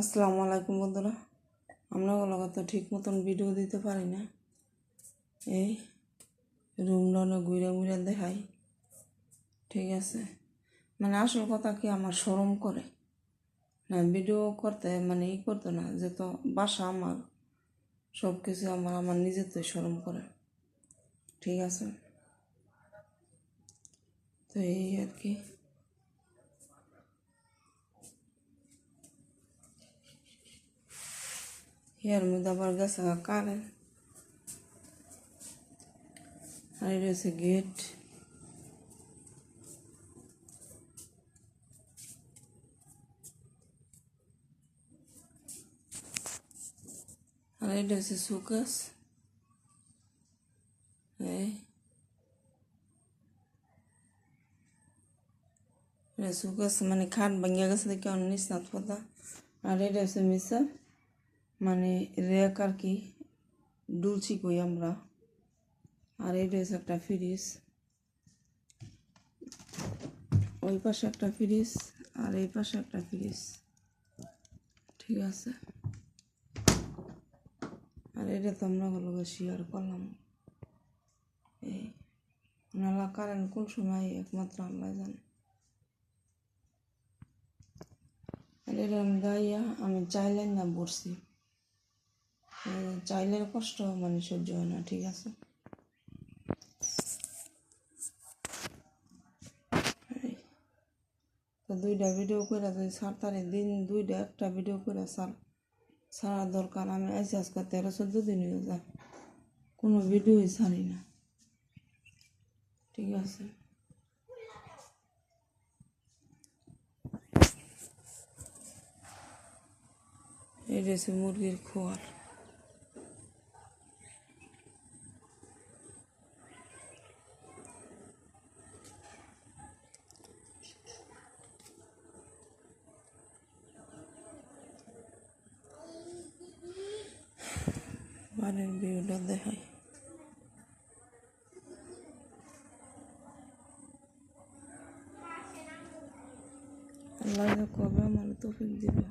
আসসালামু আলাইকুম বন্ধুরা। আমরা তো ঠিক মতন ভিডিও দিতে পারি না। এই রুমটা অনেক ঘুরে ঘুরে দেখাই। ঠিক আছে? মানে আসল কথা কি আমার শরম করে? না ভিডিও করতে মানে ই করতো না, যে তো বাসা আমার সব কিছু আমার আমার নিজের তো শরম করে। ঠিক আছে? তো এই আর কি। এর মধ্যে আবার গেছে কারেন্ট আর এটা হচ্ছে গেট আর এটা হচ্ছে সুকাস সুকাস মানে খাট ভাঙিয়া গেছে দেখে অন্য নিস্তাত পাতা আর এটা হচ্ছে মিসা মানে রেক আর কি ডুলছি কই আমরা। আর এটা হচ্ছে একটা ফ্রিজ, ওই পাশে একটা ফ্রিজ, আর এই পাশে একটা ফ্রিজ। ঠিক আছে। আর এটা তো আমরা হলো শেয়ার করলাম। এই নালা কারেন্ট কোন সময় একমাত্র আল্লাহ জানে। আর এরকম গাইয়া, আমি চাইলেন না বসছি চাইলে কষ্ট মানে সহ্য হয় না, ঠিক আছে? দুইটা ভিডিও করে যদি সারতারে দিন দুইটা, একটা ভিডিও করে সার সারা দরকার। আমি আইসি আজকে তেরো, চোদ্দ দিন হয়ে যায়, কোনো ভিডিওই ছাড়ি না, ঠিক আছে? এই রয়েছে মুরগির খোয়ার। বাড়ির ভিউটা দেখাই আল্লাহ কবে আমার তৌফিক দিবে।